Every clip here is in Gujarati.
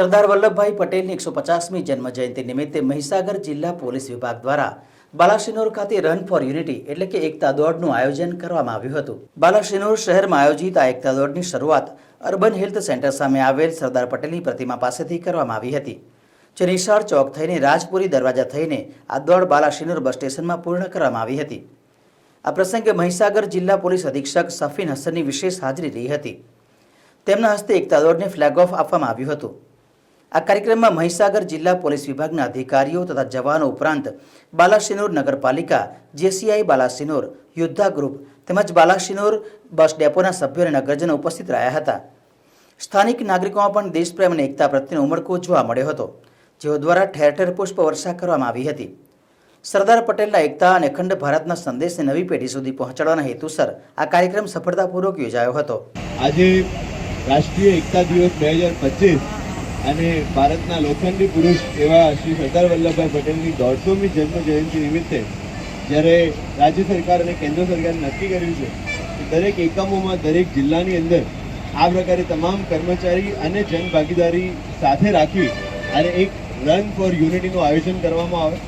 સરદાર વલ્લભભાઈ પટેલની એકસો પચાસમી જન્મજયંતિ નિમિત્તે મહીસાગર જિલ્લા પોલીસ વિભાગ દ્વારા બાલાસિનોર ખાતે રન ફોર યુનિટી એટલે કે એકતા દોડનું આયોજન કરવામાં આવ્યું હતું. બાલાસિનોર શહેરમાં આયોજિત આ એકતા દોડની શરૂઆત અર્બન હેલ્થ સેન્ટર સામે આવેલ સરદાર પટેલની પ્રતિમા પાસેથી કરવામાં આવી હતી. જે નિશાળ ચોક થઈને રાજપુરી દરવાજા થઈને આ દોડ બાલાસિનોર બસ સ્ટેશનમાં પૂર્ણ કરવામાં આવી હતી. આ પ્રસંગે મહીસાગર જિલ્લા પોલીસ અધિક્ષક સફીન હસનની વિશેષ હાજરી રહી હતી. તેમના હસ્તે એકતા દોડને ફ્લેગ ઓફ આપવામાં આવ્યું હતું. આ કાર્યક્રમમાં મહીસાગર જિલ્લા પોલીસ વિભાગના અધિકારીઓ તથા જવાનો ઉપરાંત બાલાસિનોર નગરપાલિકા, જેસીઆઈ બાલાસિનોર, યોદ્ધા ગ્રુપ તેમજ બાલાસિનોર બસ ડેપોના સભ્યો અને નગરજનો ઉપસ્થિત રહ્યા હતા. સ્થાનિક નાગરિકોમાં પણ દેશપ્રેમ અને એકતા પ્રત્યેનો ઉમળકો જોવા મળ્યો હતો, જેઓ દ્વારા ઠેર ઠેર પુષ્પ વર્ષા કરવામાં આવી હતી. સરદાર પટેલના એકતા અને અખંડ ભારતના સંદેશને નવી પેઢી સુધી પહોંચાડવાના હેતુસર આ કાર્યક્રમ સફળતાપૂર્વક યોજાયો હતો. આજે રાષ્ટ્રીય એકતા દિવસ બે હજાર પચીસ અને ભારતના લોખંડી પુરુષ એવા શ્રી સરદાર વલ્લભભાઈ પટેલની દોઢસોમી જન્મ જયંતિ નિમિત્તે જ્યારે રાજ્ય સરકાર અને કેન્દ્ર સરકારે નક્કી કર્યું છે કે દરેક એકમોમાં દરેક જિલ્લાની અંદર આ પ્રકારે તમામ કર્મચારી અને જનભાગીદારી સાથે રાખી અને એક રન ફોર યુનિટીનું આયોજન કરવામાં આવે,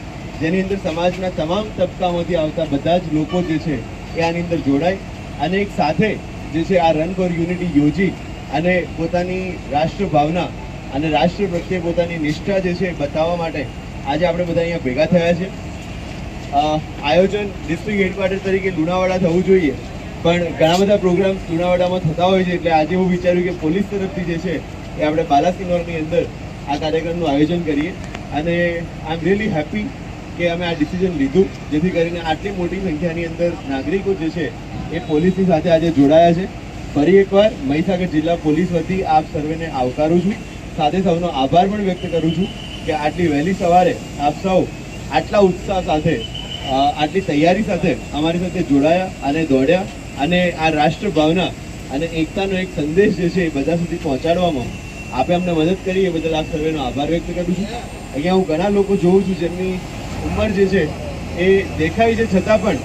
જેની અંદર સમાજના તમામ તબક્કામાંથી આવતા બધા જ લોકો જે છે એ આની અંદર જોડાય અને એક સાથે જે છે આ રન ફોર યુનિટી યોજી અને પોતાની રાષ્ટ્ર ભાવના અને રાષ્ટ્ર પ્રત્યે પોતાની નિષ્ઠા જે છે એ બતાવવા માટે આજે આપણે બધા અહીંયા ભેગા થયા છે. આયોજન ડિસ્ટ્રિક્ટ હેડક્વાર્ટર તરીકે લુણાવાડા થવું જોઈએ, પણ ઘણા બધા પ્રોગ્રામ લુણાવાડામાં થતા હોય છે, એટલે આજે હું વિચાર્યું કે પોલીસ તરફથી જે છે એ આપણે બાલાસિનોરની અંદર આ કાર્યક્રમનું આયોજન કરીએ. અને આઈ એમ રિયલી હેપી કે અમે આ ડિસિઝન લીધું, જેથી કરીને આટલી મોટી સંખ્યાની અંદર નાગરિકો જે છે એ પોલીસની સાથે આજે જોડાયા છે. ફરી એકવાર મહીસાગર જિલ્લા પોલીસ વતી આપ સર્વેને આવકારું છું. સાથે સૌનો આભાર પણ વ્યક્ત કરું છું કે આટલી વહેલી સવારે આપ સૌ આટલા ઉત્સાહ સાથે આટલી તૈયારી સાથે અમારી સાથે જોડાયા અને દોડ્યા અને આ રાષ્ટ્ર ભાવના અને એકતાનો એક સંદેશ જે છે એ બધા સુધી પહોંચાડવામાં આપે અમને મદદ કરી એ બદલ આપ સર્વેનો આભાર વ્યક્ત કરું છું. અહીંયા હું ઘણા લોકો જોઉં છું જેમની ઉંમર જે છે એ દેખાય છે છતાં પણ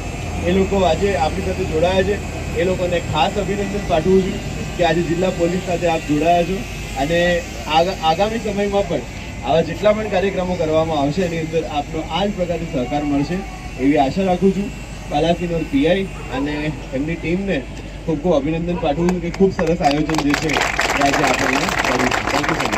એ લોકો આજે આપણી સાથે જોડાયા છે. એ લોકોને ખાસ અભિનંદન પાઠવું છું કે આજે જિલ્લા પોલીસ સાથે આપ જોડાયા છો. અને આગા- આગામી સમયમાં પણ આવા જેટલા પણ કાર્યક્રમો કરવામાં આવશે, એની અંદર આપનો આ જ પ્રકારનો સહકાર મળશે એવી આશા રાખું છું. બાલાસિનોર પીઆઈ અને એમની ટીમને ખૂબ ખૂબ અભિનંદન પાઠવું છું કે ખૂબ સરસ આયોજન જે છે આજે આપણને કર્યું થેન્ક યુ સો મચ